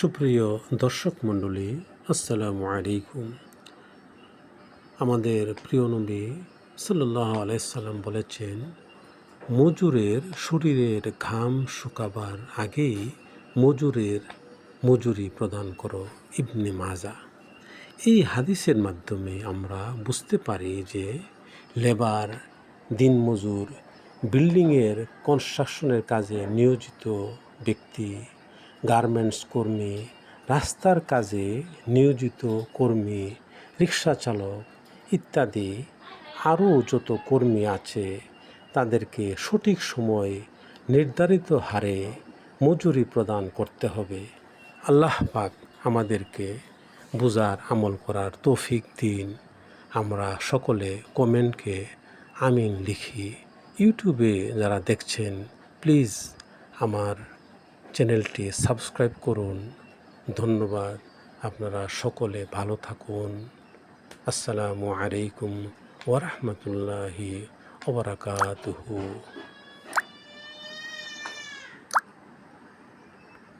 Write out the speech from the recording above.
সুপ্রিয় দর্শক মণ্ডলী, আসসালামু আলাইকুম। আমাদের প্রিয় নবী সাল্লাহ আলাইসাল্লাম বলেছেন, মজুরের শরীরের ঘাম শুকাবার আগেই মজুরের মজুরি প্রদান করো ইবনে মাজা। এই হাদিসের মাধ্যমে আমরা বুঝতে পারি যে লেবার দিনমজুর বিল্ডিংয়ের কনস্ট্রাকশনের কাজে নিয়োজিত ব্যক্তি গার্মেন্টস কর্মী, রাস্তার কাজে নিয়োজিত কর্মী, রিক্সা চালক ইত্যাদি আরও যত কর্মী আছে, তাদেরকে সঠিক সময়ে নির্ধারিত হারে মজুরি প্রদান করতে হবে। আল্লাহ পাক আমাদেরকে বুজার আমল করার তৌফিক দিন। আমরা সকলে কমেন্টকে আমিন লিখি। ইউটিউবে যারা দেখছেন, প্লিজ আমার চ্যানেলটি সাবস্ক্রাইব করুন। ধন্যবাদ। আপনারা সকলে ভালো থাকুন। আসসালামু আলাইকুম ওরহমতুল্লাহি ওবরাকাতুহু